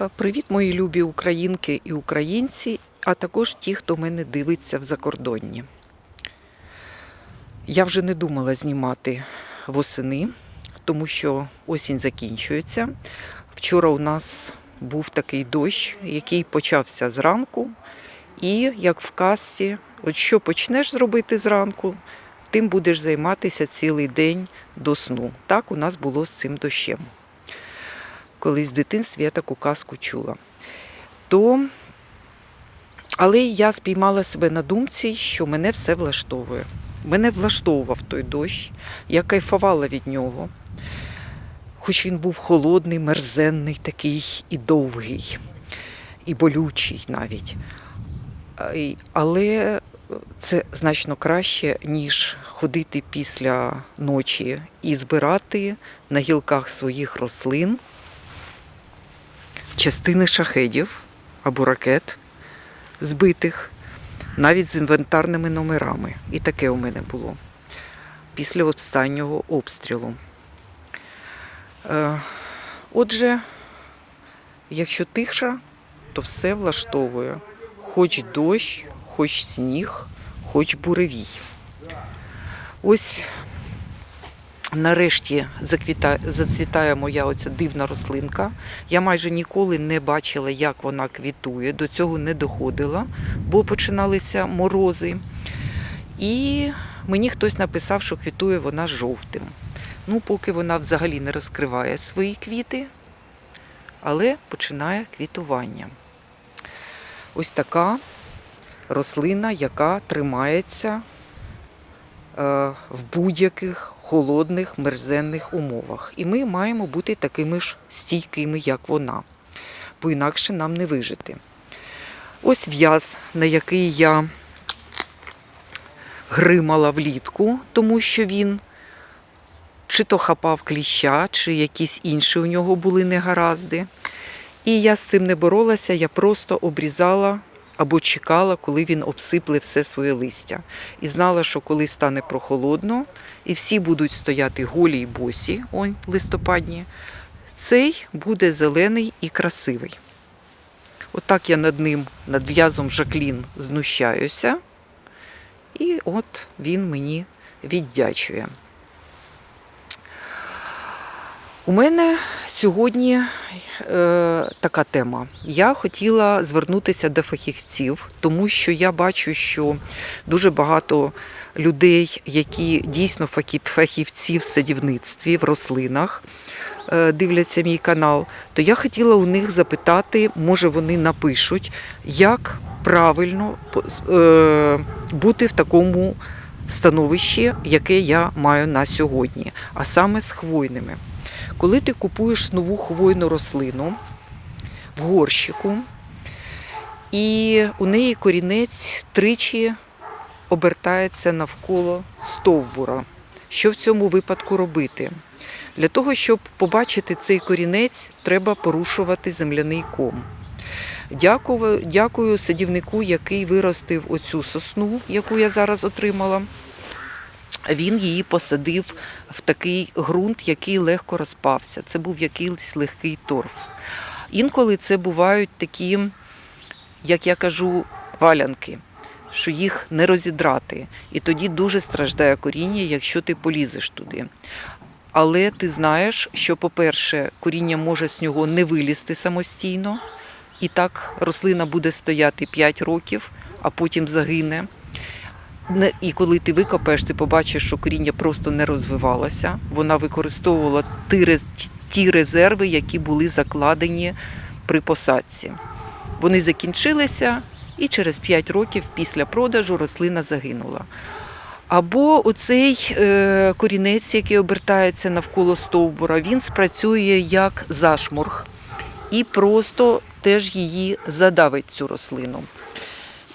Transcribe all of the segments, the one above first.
Е, Привіт, мої любі українки і українці, а також ті, хто мене дивиться в закордонні. Я вже не думала знімати восени, тому що осінь закінчується. Вчора у нас був такий дощ, який почався зранку. І як в казці, от що почнеш зробити зранку, тим будеш займатися цілий день до сну. Так у нас було з цим дощем колись в дитинстві я таку казку чула. То... Але я спіймала себе на думці, що мене все влаштовує. Мене влаштовував той дощ, я кайфувала від нього. Хоч він був холодний, мерзенний, такий і довгий, і болючий навіть. Але це значно краще, ніж ходити після ночі і збирати на гілках своїх рослин частини шахедів або ракет збитих, навіть з інвентарними номерами. І таке у мене було після останнього обстрілу. Е, Отже, якщо тиша, то все влаштовує. Хоч дощ, хоч сніг, хоч буревій. Ось Нарешті заквіта... зацвітає моя оця дивна рослинка. Я майже ніколи не бачила, як вона квітує. До цього не доходила, бо починалися морози. І мені хтось написав, що квітує вона жовтим. Ну, поки вона взагалі не розкриває свої квіти, але починає квітування. Ось така рослина, яка тримається е, в будь-яких холодних мерзенних умовах. І ми маємо бути такими ж стійкими, як вона, бо інакше нам не вижити. Ось в'яз, на який я гримала влітку, тому що він чи то хапав кліща, чи якісь інші у нього були негаразди. І я з цим не боролася, я просто обрізала або чекала, коли він обсипле все своє листя. І знала, що коли стане прохолодно, і всі будуть стояти голі й босі, он листопадні, цей буде зелений і красивий. Отак я над ним, над в'язом Жаклін, знущаюся, і от він мені віддячує. У мене сьогодні е, така тема. Я хотіла звернутися до фахівців, тому що я бачу, що дуже багато людей, які дійсно фахі- фахівці в садівництві, в рослинах, е, дивляться мій канал, то я хотіла у них запитати, може вони напишуть, як правильно е, бути в такому становищі, яке я маю на сьогодні, а саме з хвойними. Коли ти купуєш нову хвойну рослину в горщику, і у неї корінець тричі обертається навколо стовбура. Що в цьому випадку робити? Для того, щоб побачити цей корінець, треба порушувати земляний ком. Дякую, дякую садівнику, який виростив оцю сосну, яку я зараз отримала. Він її посадив в такий ґрунт, який легко розпався. Це був якийсь легкий торф. Інколи це бувають такі, як я кажу, валянки, що їх не розідрати. І тоді дуже страждає коріння, якщо ти полізеш туди. Але ти знаєш, що, по-перше, коріння може з нього не вилізти самостійно, і так рослина буде стояти 5 років, а потім загине. І коли ти викопаєш, ти побачиш, що коріння просто не розвивалося. Вона використовувала ті, ті резерви, які були закладені при посадці. Вони закінчилися, і через 5 років після продажу рослина загинула. Або оцей е, корінець, який обертається навколо стовбура, він спрацює як зашморг і просто теж її задавить цю рослину.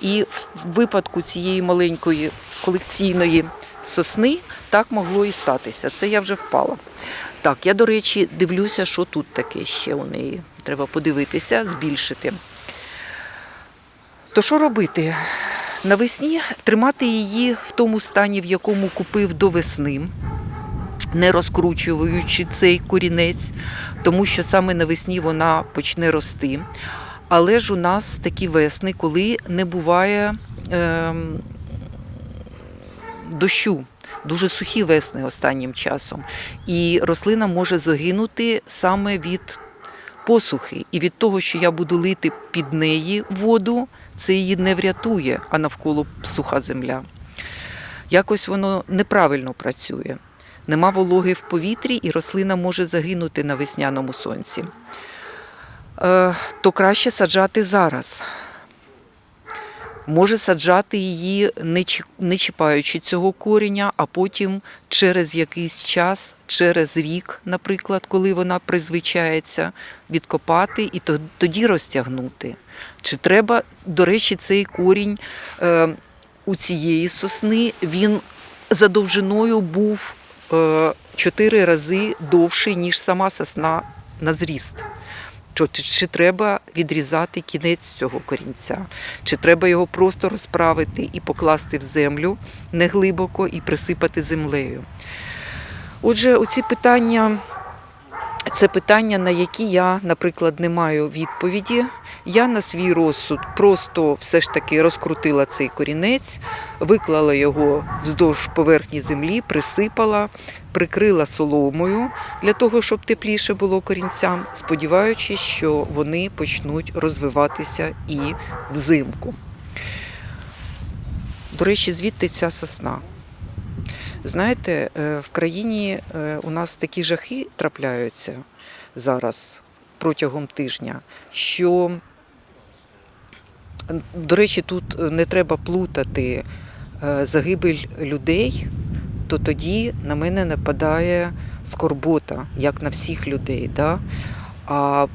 І в випадку цієї маленької колекційної сосни так могло і статися. Це я вже впала. Так, я, до речі, дивлюся, що тут таке ще у неї. Треба подивитися, збільшити. То що робити? Навесні тримати її в тому стані, в якому купив до весни. не розкручуючи цей корінець, тому що саме навесні вона почне рости. Але ж у нас такі весни, коли не буває ем, дощу. Дуже сухі весни останнім часом. І рослина може загинути саме від посухи. І від того, що я буду лити під неї воду, це її не врятує, а навколо суха земля. Якось воно неправильно працює. Нема вологи в повітрі, і рослина може загинути на весняному сонці. Е, то краще саджати зараз. Може саджати її, не чіпаючи цього коріння, а потім через якийсь час, через рік, наприклад, коли вона призвичається, відкопати і тоді розтягнути. Чи треба, до речі, цей корінь е, у цієї сосни він за довжиною був е, чотири рази довший, ніж сама сосна на зріст. Чи, чи, чи треба відрізати кінець цього корінця, чи треба його просто розправити і покласти в землю неглибоко і присипати землею. Отже, оці питання це питання, на які я, наприклад, не маю відповіді. Я на свій розсуд просто все ж таки розкрутила цей корінець, виклала його вздовж поверхні землі, присипала, прикрила соломою для того, щоб тепліше було корінцям, сподіваючись, що вони почнуть розвиватися і взимку. До речі, звідти ця сосна. Знаєте, е, в країні е, у нас такі жахи трапляються зараз протягом тижня, що, до речі, тут не треба плутати е, загибель людей, то тоді на мене нападає скорбота, як на всіх людей. Да? А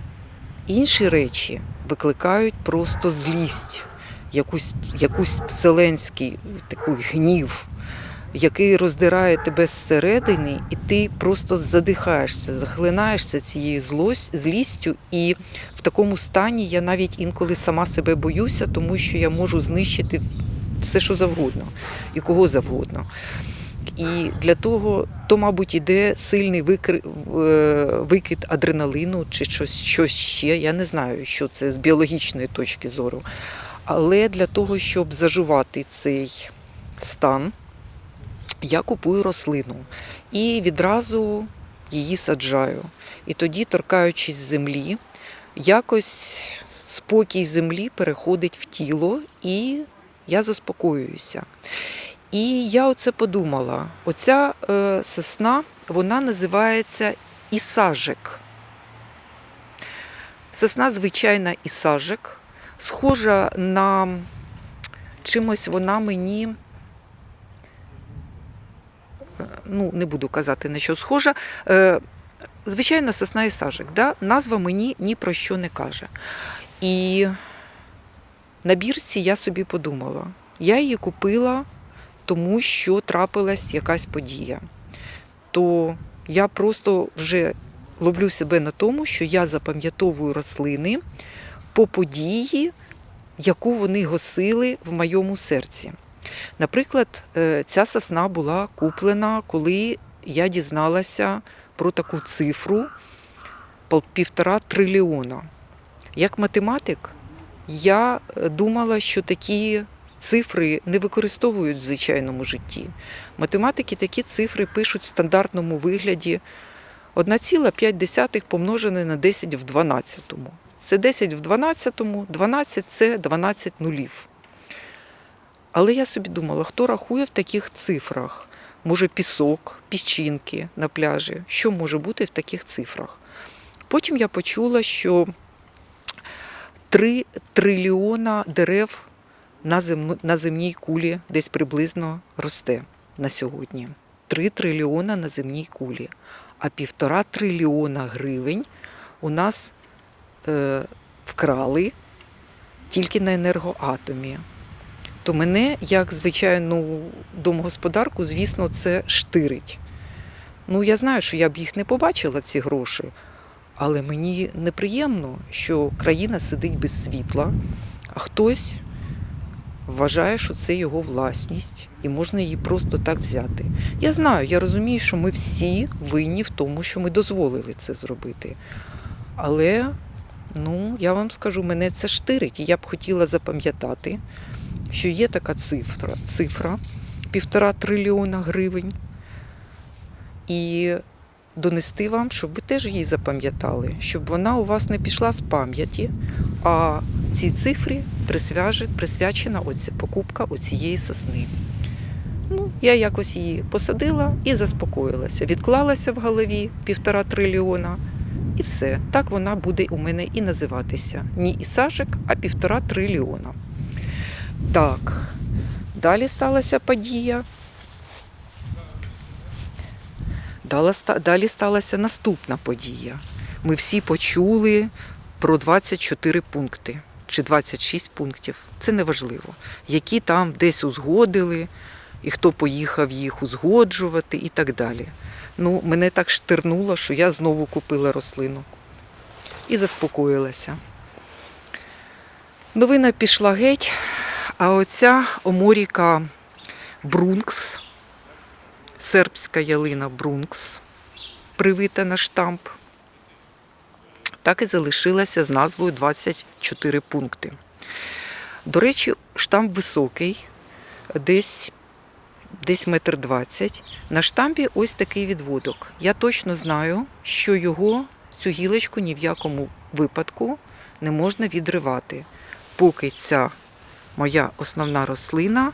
інші речі викликають просто злість, якусь, якусь вселенський такий гнів який роздирає тебе зсередини, і ти просто задихаєшся, захлинаєшся цією злістю. І в такому стані я навіть інколи сама себе боюся, тому що я можу знищити все, що завгодно і кого завгодно. І для того, то, мабуть, іде сильний викри... е, викид адреналину чи щось, щось ще. Я не знаю, що це з біологічної точки зору. Але для того, щоб зажувати цей стан, я купую рослину і відразу її саджаю. І тоді, торкаючись землі, якось спокій землі переходить в тіло, і я заспокоююся. І я оце подумала: оця е, сосна вона називається ісажик. Сосна звичайна ісажик, схожа на чимось вона мені ну не буду казати на що схожа. Е, Звичайно, сосна і сажик. Да? Назва мені ні про що не каже. І на бірці я собі подумала, я її купила, тому що трапилась якась подія. То я просто вже ловлю себе на тому, що я запам'ятовую рослини по події, яку вони гасили в моєму серці. Наприклад, е, ця сосна була куплена, коли я дізналася про таку цифру півтора трильйона. Як математик, я е, думала, що такі цифри не використовують в звичайному житті. Математики такі цифри пишуть в стандартному вигляді 1,5 помножене на 10 в 12. Це 10 в 12, 12 це 12 нулів. Але я собі думала, хто рахує в таких цифрах? Може, пісок, піщинки на пляжі, що може бути в таких цифрах? Потім я почула, що 3 трильйона дерев на, земну, на земній кулі десь приблизно росте на сьогодні. 3 трильйона на земній кулі. А півтора трильйона гривень у нас е, вкрали тільки на енергоатомі то мене, як звичайну домогосподарку, звісно, це штирить. Ну, я знаю, що я б їх не побачила, ці гроші, але мені неприємно, що країна сидить без світла, а хтось вважає, що це його власність і можна її просто так взяти. Я знаю, я розумію, що ми всі винні в тому, що ми дозволили це зробити. Але, ну, я вам скажу, мене це штирить, і я б хотіла запам'ятати, що є така цифра, цифра півтора трильйона гривень. І донести вам, щоб ви теж її запам'ятали, щоб вона у вас не пішла з пам'яті, а цій цифрі присвячена оця покупка оцієї сосни. Ну, я якось її посадила і заспокоїлася. Відклалася в голові півтора трильйона, і все. Так вона буде у мене і називатися. Не Ісашик, а півтора трильйона. Так, далі сталася подія. Далі сталася наступна подія. Ми всі почули про 24 пункти чи 26 пунктів. Це неважливо, які там десь узгодили, і хто поїхав їх узгоджувати і так далі. Ну, мене так штирнуло, що я знову купила рослину і заспокоїлася. Новина пішла геть, а оця Оморіка Брункс, сербська ялина Брункс, привита на штамп, так і залишилася з назвою 24 пункти. До речі, штамп високий, десь, десь метр двадцять. На штампі ось такий відводок. Я точно знаю, що його, цю гілочку ні в якому випадку не можна відривати, поки ця моя основна рослина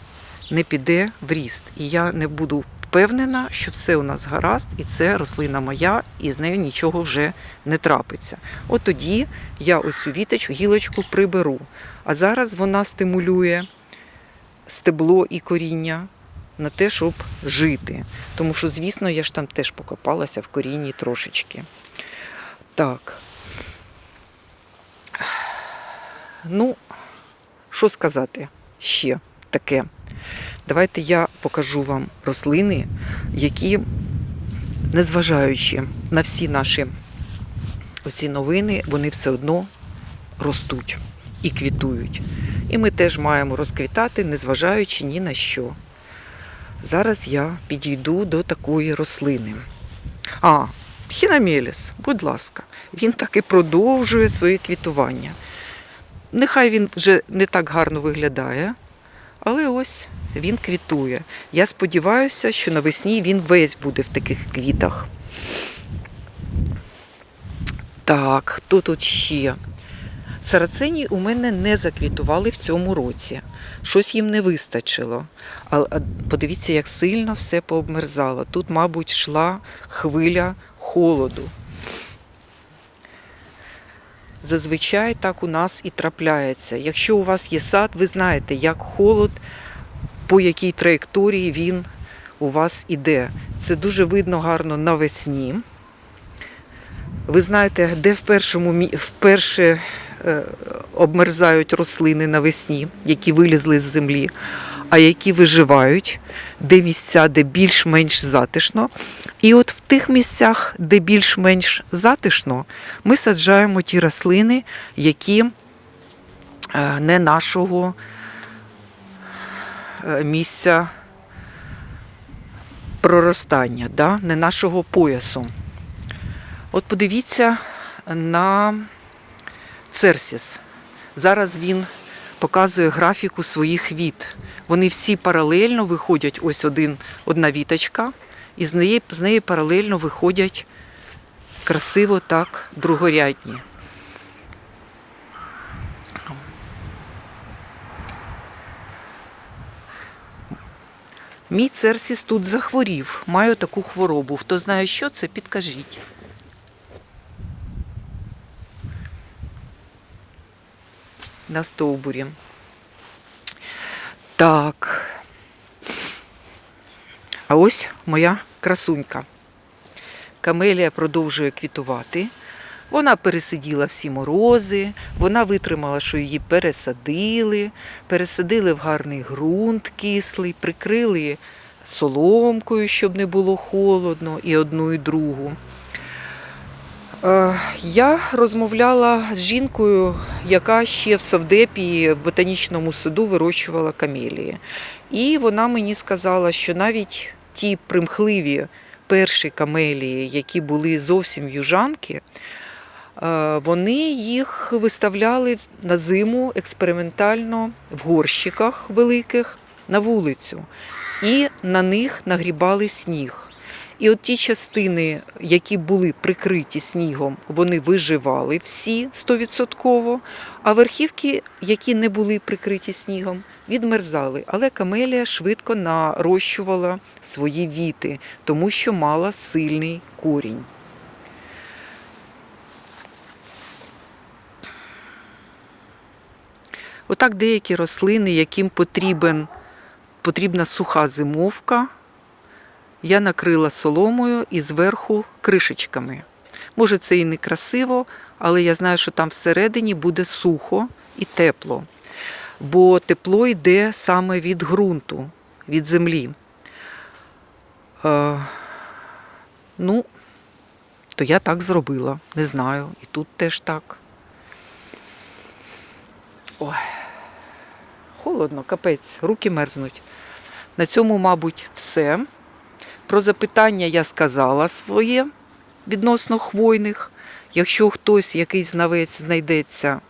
не піде в ріст. І я не буду впевнена, що все у нас гаразд, і це рослина моя, і з нею нічого вже не трапиться. От тоді я оцю віточку, гілочку приберу. А зараз вона стимулює стебло і коріння на те, щоб жити. Тому що, звісно, я ж там теж покопалася в корінні трошечки. Так. Ну, що сказати ще таке? Давайте я покажу вам рослини, які, незважаючи на всі наші оці новини, вони все одно ростуть і квітують. І ми теж маємо розквітати, незважаючи ні на що. Зараз я підійду до такої рослини. А, хінамеліс, будь ласка, він так і продовжує своє квітування. Нехай він вже не так гарно виглядає, але ось він квітує. Я сподіваюся, що навесні він весь буде в таких квітах. Так, хто тут ще? Сарацині у мене не заквітували в цьому році. Щось їм не вистачило. А подивіться, як сильно все пообмерзало. Тут, мабуть, йшла хвиля холоду. Зазвичай так у нас і трапляється. Якщо у вас є сад, ви знаєте, як холод, по якій траєкторії він у вас іде. Це дуже видно гарно навесні. Ви знаєте, де в першому вперше е, обмерзають рослини навесні, які вилізли з землі, а які виживають, де місця, де більш-менш затишно. І от в тих місцях, де більш-менш затишно, ми саджаємо ті рослини, які е, не нашого е, місця проростання, да? не нашого поясу. От подивіться на Церсіс. Зараз він показує графіку своїх віт. Вони всі паралельно виходять, ось один, одна віточка, і з неї, з неї паралельно виходять красиво так другорядні. Мій Церсіс тут захворів. Маю таку хворобу. Хто знає, що це, підкажіть. На стовбурі. Так. А ось моя красунька. Камелія продовжує квітувати. Вона пересиділа всі морози, вона витримала, що її пересадили, пересадили в гарний ґрунт кислий, прикрили соломкою, щоб не було холодно, і одну, і другу. Е, Я розмовляла з жінкою, яка ще в Совдепі в ботанічному саду вирощувала камелії. І вона мені сказала, що навіть ті примхливі перші камелії, які були зовсім южанки, е, вони їх виставляли на зиму експериментально в горщиках великих на вулицю, і на них нагрібали сніг. І от ті частини, які були прикриті снігом, вони виживали всі стовідсотково, а верхівки, які не були прикриті снігом, відмерзали. Але камелія швидко нарощувала свої віти, тому що мала сильний корінь. Отак деякі рослини, яким потрібен, потрібна суха зимовка, я накрила соломою і зверху кришечками. Може, це і не красиво, але я знаю, що там всередині буде сухо і тепло. Бо тепло йде саме від ґрунту, від землі. Е, ну, то я так зробила. Не знаю. І тут теж так. Ой. Холодно, капець, руки мерзнуть. На цьому, мабуть, все. Про запитання я сказала своє відносно хвойних. Якщо хтось, якийсь знавець знайдеться,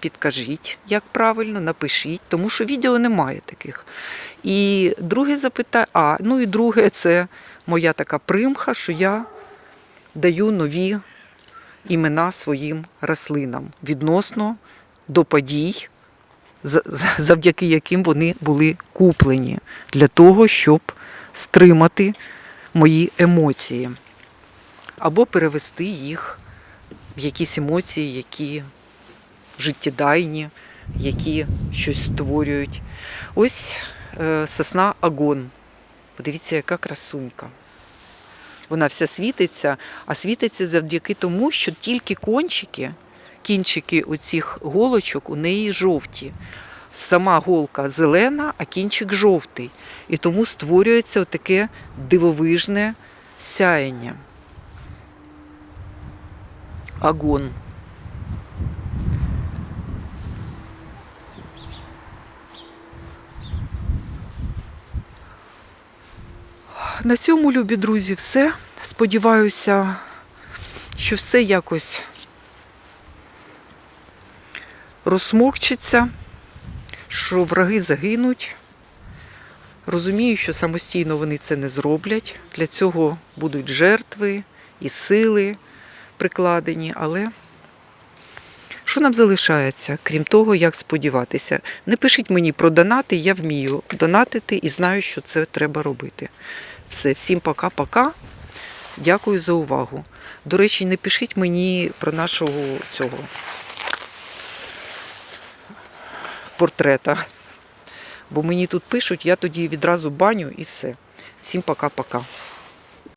підкажіть, як правильно, напишіть, тому що відео немає таких. І друге запитання, а, ну і друге, це моя така примха, що я даю нові імена своїм рослинам відносно до подій, за- за- завдяки яким вони були куплені для того, щоб стримати мої емоції, або перевести їх в якісь емоції, які життєдайні, які щось створюють. Ось е, сосна Агон. Подивіться, яка красунька. Вона вся світиться, а світиться завдяки тому, що тільки кончики, кінчики оцих голочок у неї жовті. Сама голка зелена, а кінчик жовтий. І тому створюється таке дивовижне сяєння. Агон. На цьому, любі друзі, все. Сподіваюся, що все якось розсмокчиться, що враги загинуть. Розумію, що самостійно вони це не зроблять. Для цього будуть жертви і сили прикладені, але що нам залишається, крім того, як сподіватися? Не пишіть мені про донати, я вмію донатити і знаю, що це треба робити. Все, всім пока-пока. Дякую за увагу. До речі, не пишіть мені про нашого цього портрета. Бо мені тут пишуть, я тоді відразу баню і все. Всім пока-пока.